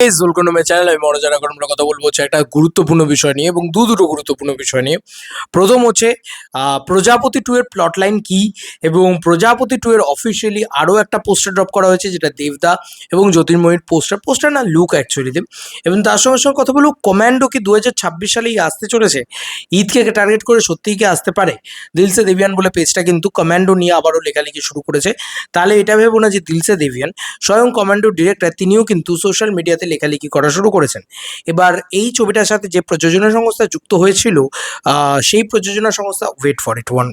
এই জুলকনমের চ্যানেল আমি মনোজানা করে আমরা কথা বলব হচ্ছে একটা গুরুত্বপূর্ণ বিষয় নিয়ে এবং দু দুটো গুরুত্বপূর্ণ বিষয় নিয়ে। প্রথম হচ্ছে প্রজাপতি টু এর প্লট লাইন কি? এবং প্রজাপতি টু এর অফিসিয়ালি আরও একটা পোস্টার ড্রপ করা হয়েছে, যেটা দেবদা এবং জ্যোতির্ময়ীর পোস্টার পোস্টার না লুক অ্যাকচুয়ালি অ্যাকচুয়ালিতে এবং তার সঙ্গে সঙ্গে কথা বলব কমান্ডো কি দু হাজার ছাব্বিশ সালেই আসতে চলেছে? ঈদকে টার্গেট করে সত্যিই কি আসতে পারে? দিলসে দেবিয়ান বলে পেজটা কিন্তু কমান্ডো নিয়ে আবারও লেখালেখি শুরু করেছে। তাহলে এটা ভেবো না যে দিলসে দেবিয়ান, স্বয়ং কমান্ডো ডিরেক্টর তিনিও কিন্তু সোশ্যাল মিডিয়াতে লেখালেখি করা শুরু করেছেন। এবার এই ছবিটার সাথে যে প্রযোজনা সংস্থা যুক্ত হয়েছিল সেই প্রযোজনা সংস্থা wait for it one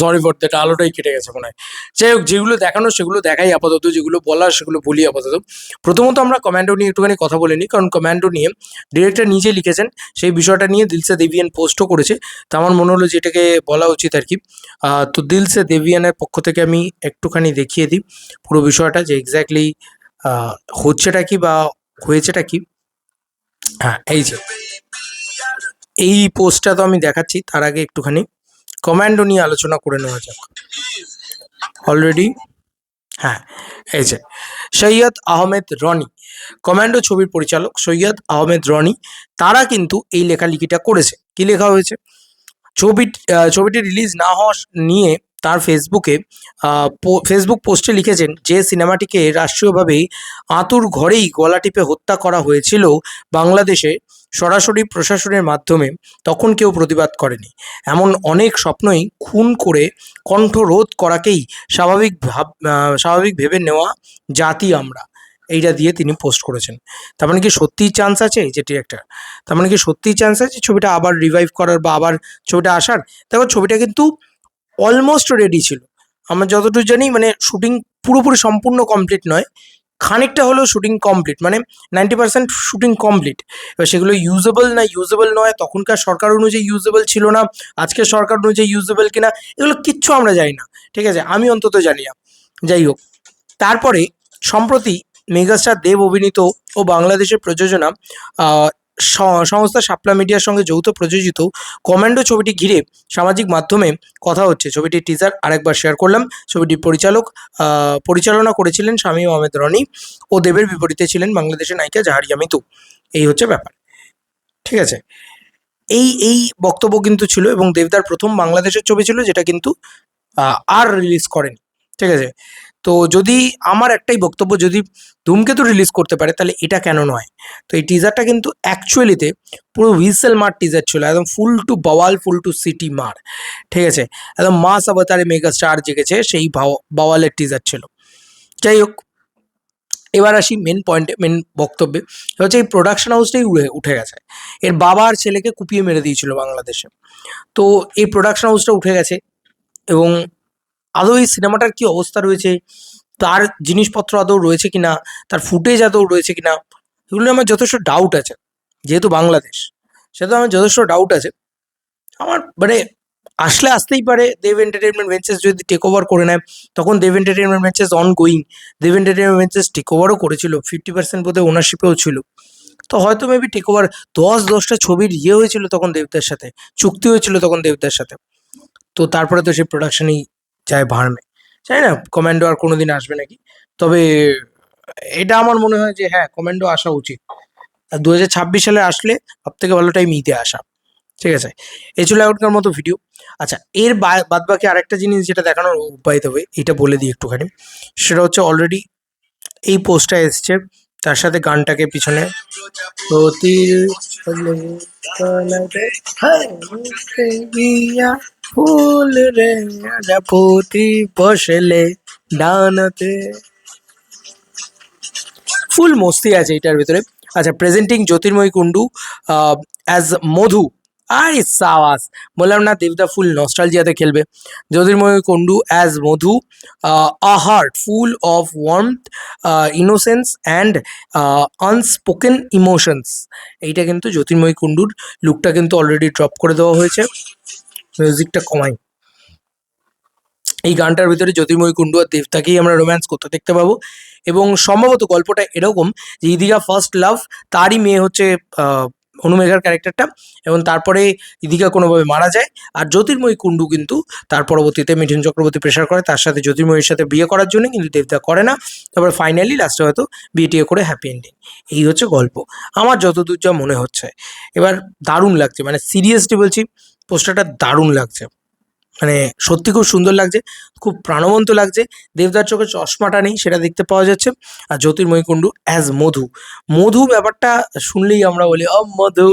sorry for that আলোটাই কেটে গেছে মনে হয়। যাই হোক, যেগুলো দেখানো, সেগুলো দেখাই আপাতত, যেগুলো বলার, সেগুলো বলি আপাতত। প্রথমত আমরা কমান্ডো নিয়ে একটুখানি কথা বলে নিই, কারণ কমান্ডো নিয়ে ডিরেক্টর নিজে লিখেছেন, সেই বিষয়টা নিয়ে দিলসে দেবিয়ান পোস্টও করেছে। তা আমার মনে হলো যে এটাকে বলা উচিত আর কি। তো দিলসে দেবিয়ানের পক্ষ থেকে আমি একটুখানি দেখিয়ে দিই পুরো বিষয়টা যে এক্স্যাক্টলি হচ্ছেটা কি বা হয়েছেটা কি? হ্যাঁ এই যে। এই পোস্টটা তো আমি দেখাচ্ছি, তার আগে একটুখানি কমান্ডো নিয়ে আলোচনা করে নেওয়া যাক। অলরেডি হ্যাঁ এই যে, সৈয়দ আহমেদ রনি, কমান্ডো ছবির পরিচালক সৈয়দ আহমেদ রনি, তারা কিন্তু এই লেখালেখিটা করেছে। কি লেখা হয়েছে? ছবি ছবিটি রিলিজ না হওয়া নিয়ে তার ফেসবুকে ফেসবুক পোস্টে লিখেছেন যে সিনেমাটিকে রাষ্ট্রীয়ভাবে আতুর ঘরেই গলা টিপে হত্যা করা হয়েছিল বাংলাদেশে সরাসরি প্রশাসনের মাধ্যমে, তখন কেউ প্রতিবাদ করেনি। এমন অনেক স্বপ্নই খুন করে কণ্ঠরোধ করাকেই স্বাভাবিক ভাব স্বাভাবিক ভেবে নেওয়া জাতি আমরা। এইটা দিয়ে তিনি পোস্ট করেছেন। তার মানে কি সত্যিই চান্স আছে? যে ডিরেক্টর তার মানে কি সত্যিই চান্স আছে? ছবিটা আবার রিভাইভ করার বা আবার ছবিটা আসার? দেখো, ছবিটা কিন্তু অলমোস্ট রেডি ছিল। আমরা যতটুকু জানি মানে শুটিং পুরোপুরি সম্পূর্ণ কমপ্লিট নয়। খানিকটা হলেও শুটিং কমপ্লিট মানে নাইনটি পার্সেন্ট শুটিং কমপ্লিট এবার সেগুলো ইউজেবল না ইউজেবল নয়, তখনকার সরকার অনুযায়ী ইউজেবল ছিল না, আজকের সরকার অনুযায়ী ইউজেবল কিনা, এগুলো কিচ্ছু আমরা জানি না। ঠিক আছে? আমি অন্তত জানি না। যাই হোক, তারপরে সম্প্রতি মেগাস্টার দেব অভিনীত ও বাংলাদেশের প্রযোজনা সংস্থা শাপলা মিডিয়ার সঙ্গে যৌথ প্রযোজিত কমান্ডো ছবিটি ঘিরে সামাজিক মাধ্যমে কথা হচ্ছে। ছবিটির টিজার আরেকবার শেয়ার করলাম। ছবিটির পরিচালক পরিচালনা করেছিলেন শামীম আহমেদ রনি ও দেবের বিপরীতে ছিলেন বাংলাদেশের নায়িকা জাহারিয়া মিতু। এই হচ্ছে ব্যাপার। ঠিক আছে? এই এই বক্তব্য কিন্তু ছিল এবং দেবদার প্রথম বাংলাদেশের ছবি ছিল যেটা কিন্তু আর রিলিজ করেনি। ঠিক আছে? তো যদি আমার একটাই বক্তব্য, যদি ধূমকেতু রিলিজ করতে পারে, তাহলে এটা কেন নয়? তো এই টিজারটা কিন্তু অ্যাকচুয়ালিতে পুরো হুইসেল মার টিজার ছিল, একদম ফুল টু বাওয়াল ফুল টু সিটি মার, ঠিক আছে? একদম মাস অবতারে মেগা স্টার জেগেছে, সেই বাও- বাওয়ালের টিজার ছিল। যাই হোক, এবার আসি মেন পয়েন্টে মেন বক্তব্যে। হচ্ছে এই প্রোডাকশন হাউসটাই উড়ে, উঠে গেছে। এর বাবা আর ছেলেকে কুপিয়ে মেরে দিয়েছিল বাংলাদেশে। তো এই প্রোডাকশন হাউসটা উঠে গেছে এবং আদৌ এই সিনেমাটার কি অবস্থা রয়েছে? তার জিনিসপত্র আদৌ রয়েছে কিনা? তার ফুটেজ আদৌ রয়েছে কিনা? এগুলো নিয়ে আমার যথেষ্ট ডাউট আছে, যেহেতু বাংলাদেশ। সেহেতু আমার যথেষ্ট ডাউট আছে। আমার মানে আসলে আসতেই পারে, দেব এন্টারটেনমেন্ট ভেঞ্চার্স যদি টেক ওভার করে নেয়, তখন Dev entertainment ventures on going Dev entertainment ventures take ওভারও করেছিল ফিফটি পার্সেন্ট বোধহয় ওনারশিপেও ছিল। তো হয়তো মেবি টেক ওভার দশ, দশটা ছবির ইয়ে হয়েছিল তখন দেবদার সাথে, চুক্তি হয়েছিল তখন দেবদার সাথে। তো তারপরে তো সেই প্রোডাকশনই যায় ভাড়মে জানি না কমান্ডো আর কোনোদিন আসবে নাকি। তবে এটা আমার মনে হয় যে হ্যাঁ কমান্ডো আসা উচিত। আর দু হাজার ছাব্বিশ সালে আসলে সব থেকে ভালো টাইম ঈদে আসা। ঠিক আছে? এ ছিল এখনকার মতো ভিডিও আচ্ছা এর বাদ বাকি আরেকটা জিনিস যেটা দেখানোর উপায় তবে এটা বলে দিই একটুখানি। সেটা হচ্ছে অলরেডি এই পোস্টটা এসছে। তার সাথে গানটাকে পিছনে প্রতির ফুল রে প্রতি বসলে ডানাতে। ফুল মস্তি আছে এটার ভিতরে। আচ্ছা প্রেজেন্টিং জ্যোতির্ময় কুন্ডু অ্যাজ মধু। আরে সাওয়াস বললাম না দেবদা ফুল নস্টালজিয়াতে খেলবে। Jyotirmoy Kundu as Madhu a heart full of warm innocence and unspoken emotions এইটা কিন্তু জ্যোতির্ময় কুন্ডুর লুকটা কিন্তু অলরেডি ড্রপ করে দেওয়া হয়েছে। মিউজিকটা কমাই। এই গানটার ভিতরে জ্যোতির্ময় কুণ্ডু আর দেবতাকেই আমরা রোম্যান্স করতে দেখতে পাবো। এবং সম্ভবত গল্পটা এরকম যে ইদিকা ফার্স্ট লাভ তারই মেয়ে হচ্ছে অনুমেঘার ক্যারেক্টারটা এবং তারপরে ইদিকা কোনোভাবে মারা যায়। আর জ্যোতির্ময়ী কুণ্ডু কিন্তু তার পরবর্তীতে মিঠুন চক্রবর্তী প্রেশার করে, তার সাথে জ্যোতির্ময়ীর সাথে বিয়ে করার জন্য কিন্তু দেবদা করে না। তারপর ফাইনালি লাস্টে হয়তো বিয়ে টিয়ে করে হ্যাপি এন্ডিং এই হচ্ছে গল্প। আমার যতদূর যা মনে হচ্ছে। এবার দারুণ লাগছে। মানে সিরিয়াসলি বলছি পোস্টারটা দারুণ লাগছে। মানে সত্যি খুব সুন্দর লাগছে, খুব প্রাণবন্ত লাগছে। দেবদার চোখে চশমাটা নেই, সেটা দেখতে পাওয়া যাচ্ছে। আর জ্যোতির্ময়ী কুণ্ডু অ্যাজ মধু। মধু ব্যাপারটা শুনলেই আমরা বলি ও মধু।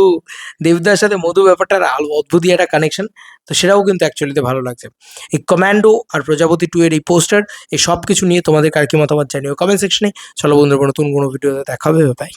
দেবদার সাথে মধু ব্যাপারটার অদ্ভুতই একটা কানেকশন তো সেটাও কিন্তু অ্যাকচুয়ালিতে ভালো লাগছে। এই কমান্ডো আর প্রজাপতি টু এর এই পোস্টার এই সব কিছু নিয়ে তোমাদের কার কি মতামত জানিও কমেন্ট সেকশনে চলো বন্ধুরা, নতুন কোনো ভিডিওতে দেখা হবে বাই